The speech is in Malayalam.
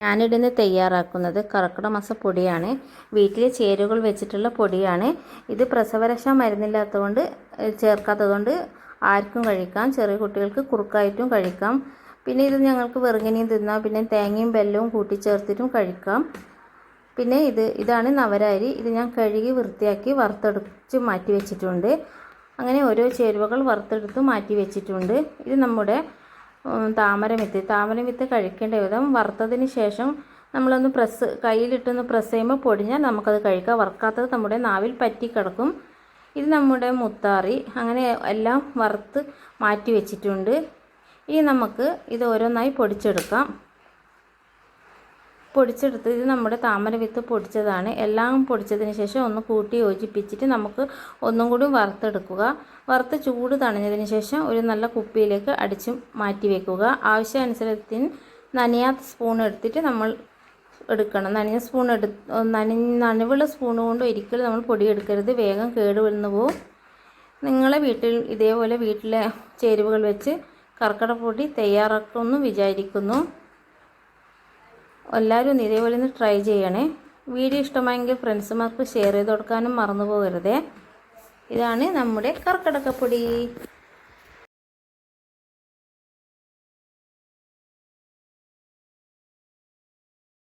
ഞാനിടുന്ന് തയ്യാറാക്കുന്നത് കർക്കിടക മാസ പൊടിയാണ്. വീട്ടിലെ ചേരുവകൾ വെച്ചിട്ടുള്ള പൊടിയാണ്. ഇത് പ്രസവരക്ഷ മരുന്നില്ലാത്തതുകൊണ്ട് ചേർക്കാത്തതുകൊണ്ട് ആർക്കും കഴിക്കാം. ചെറിയ കുട്ടികൾക്ക് കുറുക്കായിട്ടും കഴിക്കാം. പിന്നെ ഇത് ഞങ്ങൾക്ക് വെറുങ്ങനെയും തിന്നാം. പിന്നെ തേങ്ങയും ബെല്ലവും കൂട്ടിച്ചേർത്തിട്ടും കഴിക്കാം. പിന്നെ ഇത് ഇതാണ് നവരാരി. ഇത് ഞാൻ കഴുകി വൃത്തിയാക്കി വറുത്തെടുച്ച് മാറ്റി വെച്ചിട്ടുണ്ട്. അങ്ങനെ ഓരോ ചേരുവകൾ വറുത്തെടുത്ത് മാറ്റി വെച്ചിട്ടുണ്ട്. ഇത് നമ്മുടെ ഉം, താമര വിത്ത്. കഴിക്കേണ്ട വിധം വറുത്തതിന് ശേഷം നമ്മളൊന്ന് പ്രസ് കയ്യിലിട്ടൊന്ന് പ്രസ് ചെയ്യുമ്പോൾ പൊടിഞ്ഞാൽ നമുക്കത് കഴിക്കാം. വറുക്കാത്തത് നമ്മുടെ നാവിൽ പറ്റി കിടക്കും. ഇത് നമ്മുടെ മുത്താറി. അങ്ങനെ എല്ലാം വറുത്ത് മാറ്റി വെച്ചിട്ടുണ്ട്. ഇനി നമുക്ക് ഇത് ഓരോന്നായി പൊടിച്ചെടുക്കാം. പൊടിച്ചെടുത്ത് ഇത് നമ്മുടെ താമര വിത്ത് പൊടിച്ചതാണ്. എല്ലാം പൊടിച്ചതിന് ശേഷം ഒന്ന് കൂട്ടി യോജിപ്പിച്ചിട്ട് നമുക്ക് ഒന്നും കൂടി വറുത്തെടുക്കുക. വറുത്ത് ചൂട് തണിഞ്ഞതിന് ശേഷം ഒരു നല്ല കുപ്പിയിലേക്ക് അടിച്ച് മാറ്റി വെക്കുക. ആവശ്യാനുസരണത്തിന് നനയാത്ത സ്പൂൺ എടുത്തിട്ട് നമ്മൾ എടുക്കണം. നനഞ്ഞ സ്പൂൺ എടു നന നനവുള്ള സ്പൂൺ കൊണ്ട് ഒരിക്കലും നമ്മൾ പൊടി എടുക്കരുത്. വേഗം കേട് പോവും. നിങ്ങളെ വീട്ടിൽ ഇതേപോലെ വീട്ടിലെ ചേരുവകൾ വെച്ച് കർക്കിടപ്പൊടി തയ്യാറാക്കുമെന്ന് വിചാരിക്കുന്നു. എല്ലാവരും ഇതേപോലെ ഒന്ന് ട്രൈ ചെയ്യണേ. വീഡിയോ ഇഷ്ടമായെങ്കിൽ ഫ്രണ്ട്സുമാർക്ക് ഷെയർ ചെയ്ത് കൊടുക്കാനും മറന്നു പോകരുതേ. ഇതാണ് നമ്മുടെ കർക്കിടകപ്പൊടി